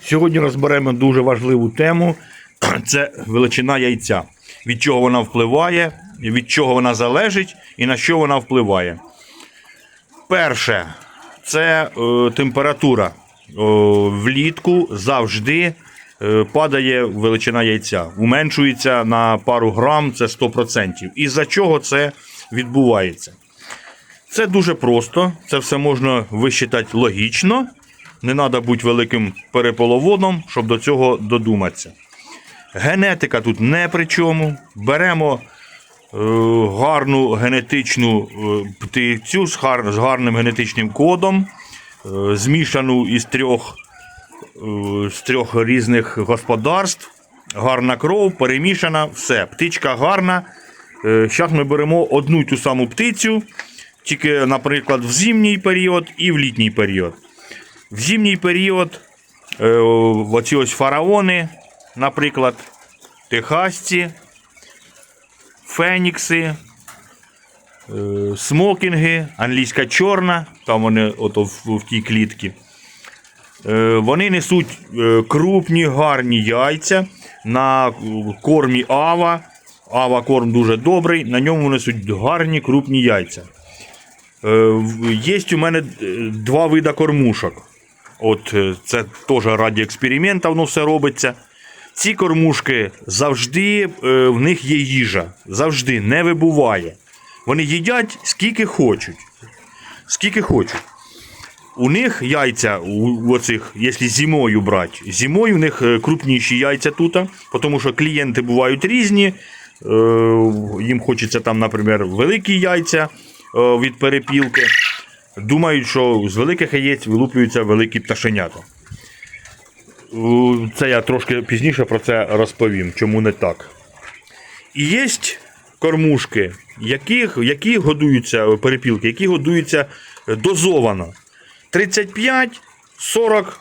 Сьогодні розберемо дуже важливу тему. Це величина яйця. Від чого вона впливає, від чого вона залежить і на що вона впливає. Перше, це е, температура. О, влітку завжди е, падає величина яйця. Уменшується на пару грам, це 100%. Із-за чого це відбувається? Це дуже просто, це все можна висчитати логічно. Не треба бути великим переполоводом, щоб до цього додуматися. Генетика тут не при чому. Беремо е, гарну генетичну е, птицю з, гар, з гарним генетичним кодом, е, змішану із трьох, е, з трьох різних господарств. Гарна кров, перемішана, все. Птичка гарна. Зараз ми беремо одну й ту саму птицю, тільки, наприклад, в зимній період і в літній період. В зимній період е, оці ось фараони, наприклад, техасці, фенікси, е, смокінги, англійська чорна, там вони ото в, тій клітці. Е, Вони несуть крупні, гарні яйця на кормі ава. Ава корм дуже добрий, на ньому несуть гарні крупні яйця. Є у мене два вида кормушок. От е, це теж раді експеримента, воно все робиться. Ці кормушки завжди е, в них є їжа. Завжди не вибуває. Вони їдять скільки хочуть. Скільки хочуть. У них яйця, у, оцих, якщо зимою брати, зимою у них е, крупніші яйця тут, тому що клієнти бувають різні. Їм хочеться там, наприклад, великі яйця від перепілки. Думають, що з великих яєць вилуплюються великі пташенята. Це я трошки пізніше про це розповім, чому не так. І є кормушки, які, які годуються перепілки, які годуються дозовано. 35-40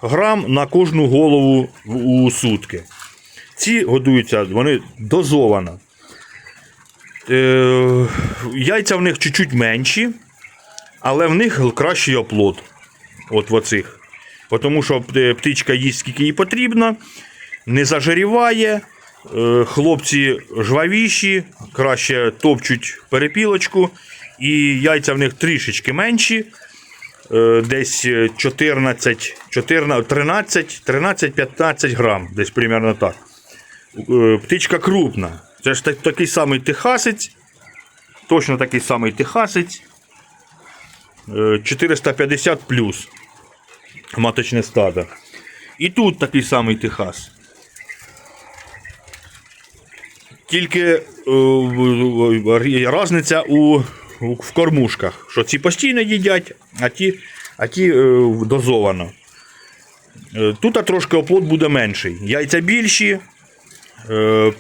грам на кожну голову у сутки. Ці годуються, вони дозовано. Е, яйця в них чуть-чуть менші, але в них кращий оплод. От в оцих. Тому що е, птичка їсть скільки їй потрібно, не зажиріває. е, Хлопці жвавіші, краще топчуть перепілочку, і яйця в них трішечки менші. е, Десь 14, 14 13, 13-15 грам, десь примерно так. Птичка крупна. Це ж такий самий техасець. Точно такий самий техасець. Е, 450 плюс маточне стадо. І тут такий самий Техас. Тільки е, різниця у, в кормушках, що ці постійно їдять, а ті, а ті е, дозовано. Е, Тут трошки оплот буде менший. Яйця більші,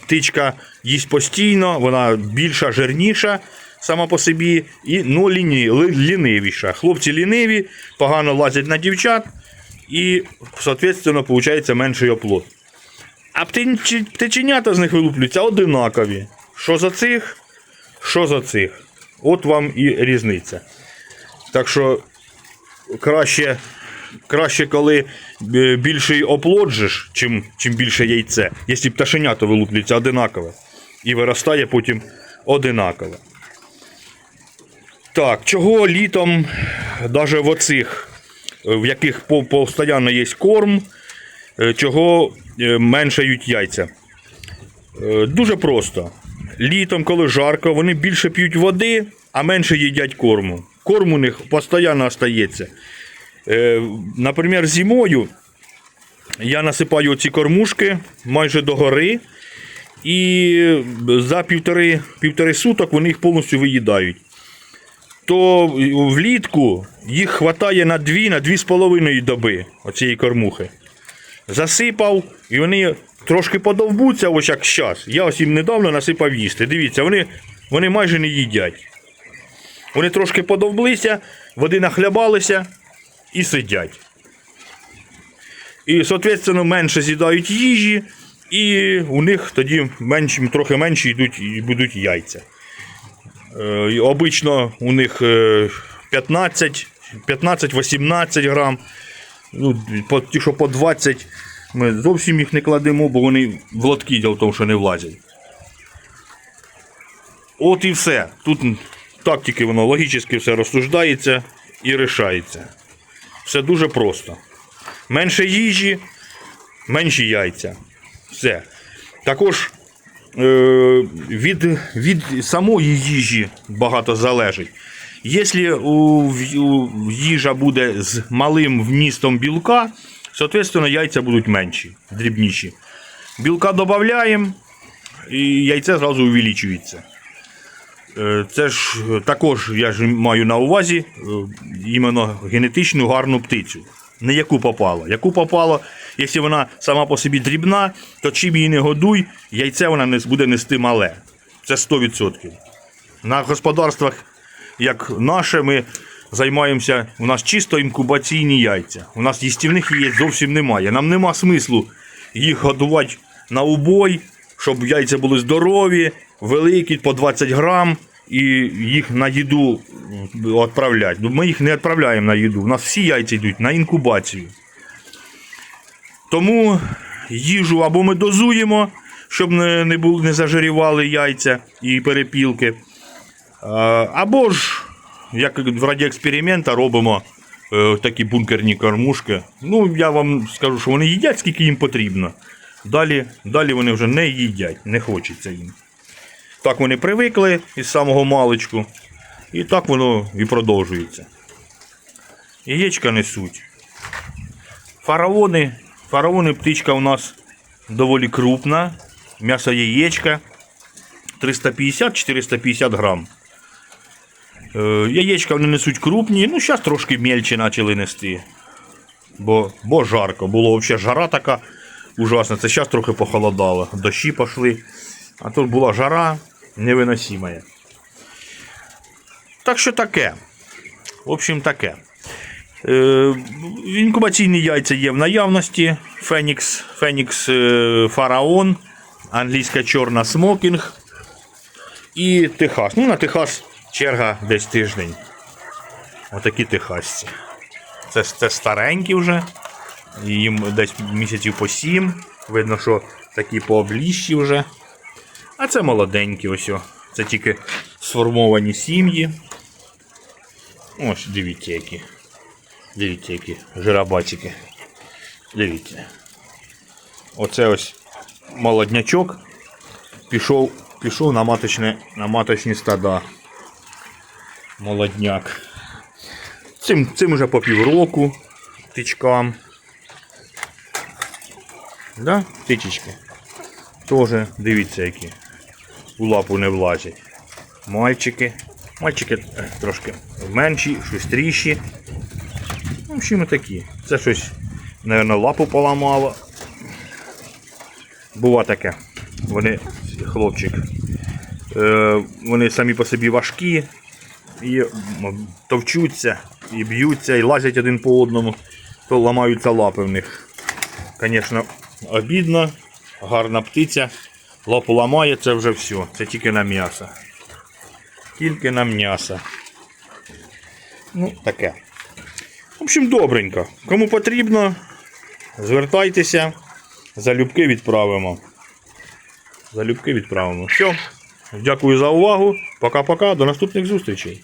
птичка їсть постійно, вона більша, жирніша сама по собі, і ну, ліні, лінивіша. Хлопці ліниві, погано лазять на дівчат, і, соответственно, виходить менший оплот. А птиченята з них вилуплюються одинакові. Що за цих, що за цих. От вам і різниця. Так що краще, краще коли більший оплоджиш, чим, чим більше яйце. Якщо пташенята вилуплюються одинакове. І виростає потім одинаково. Так, чого літом, навіть в оцих, е, в яких по- постійно є корм, е, чого е, меншають яйця? Дуже просто. Літом, коли жарко, вони більше п'ють води, а менше їдять корму. Корм у них постійно остається. Наприклад, зимою я насипаю ці кормушки майже до гори, і за півтори, півтори суток вони їх повністю виїдають. То влітку їх вистачає на 2 на 2,5 доби оцієї кормухи. Засипав, і вони трошки подовбуться, ось як зараз. Я ось їм недавно насипав їсти. Дивіться, вони, вони майже не їдять. Вони трошки подовблися, води нахлябалися і сидять. І, соответственно, менше з'їдають їжі, і у них тоді менш, трохи менше йдуть, і будуть яйця. Е, Обично у них е, 15 15-18 грам. Ну, ті, що по 20 Ми зовсім їх не кладемо, бо вони в лотки діло в тому, що не влазять. От і все. Тут так тільки воно логічно все розсуждається і рішається. Все дуже просто. Менше їжі, менші яйця. Все. Також е, від, від самої їжі багато залежить. Якщо їжа буде з малим вмістом білка, соответственно, яйця будуть менші, дрібніші. Білка додаємо, і яйце зразу увеличується. Е, Це ж е, також я ж маю на увазі е, іменно генетичну гарну птицю. Не яку попало. Яку попало, якщо вона сама по собі дрібна, то чим її не годуй, яйце вона буде нести мале. Це 100%. На господарствах, як наше, ми займаємося, у нас чисто інкубаційні яйця. У нас їстівних яєць зовсім немає. Нам нема смислу їх годувати на убой, щоб яйця були здорові, великі, по 20 грам, і їх на їду відправляти. Ми їх не відправляємо на їду. У нас всі яйця йдуть на інкубацію. Тому їжу або ми дозуємо, щоб не, не, були, не зажирівали яйця і перепілки. Або ж, як в раді експеримента, робимо е, такі бункерні кормушки. Ну, я вам скажу, що вони їдять, скільки їм потрібно. Далі, далі вони вже не їдять, не хочеться їм. Так вони привикли із самого маличку. І так воно і продовжується. Яєчка несуть. Фараони. Фараони птичка у нас доволі крупна. М'ясо яєчка 350-450 грам. Е, яєчка вони несуть крупні, ну зараз трошки мельче почали нести. Бо, бо жарко. Було взагалі жара така ужасна. Це зараз трохи похолодало. Дощі пішли. А тут була жара невиносима. Так що таке. В общем, таке. Е, інкубаційні яйця є в наявності. Фенікс, Фенікс е, Фараон, англійська чорна смокінг і Техас. Ну, на Техас черга десь тиждень. Отакі техасці. Це, це старенькі вже. Їм десь місяців по сім. Видно, що такі пообліжчі вже. А це молоденькі ось. Це тільки сформовані сім'ї. Ось, дивіться які. Дивіться, які жиробатики. Дивіться. Оце ось молоднячок пішов, пішов на, маточне, на маточні стада. Молодняк. Цим, цим уже по півроку птичкам. Да? Птичечки. Тоже дивіться які. У лапу не влазять. Мальчики. Мальчики е, трошки менші, шустріші. Ну, в общем, такі. Це щось, мабуть, лапу поламало. Бува таке. Вони, хлопчик. Е, вони самі по собі важкі і товчуться, і б'ються, і лазять один по одному, то ламаються лапи в них. Звісно, обідно, гарна птиця. Лапу ламає, це вже все. Це тільки на м'ясо. Тільки на м'ясо. Ну, таке. В общем, добренько. Кому потрібно, звертайтеся, залюбки відправимо. Залюбки відправимо. Все. Дякую за увагу. Пока-пока. До наступних зустрічей.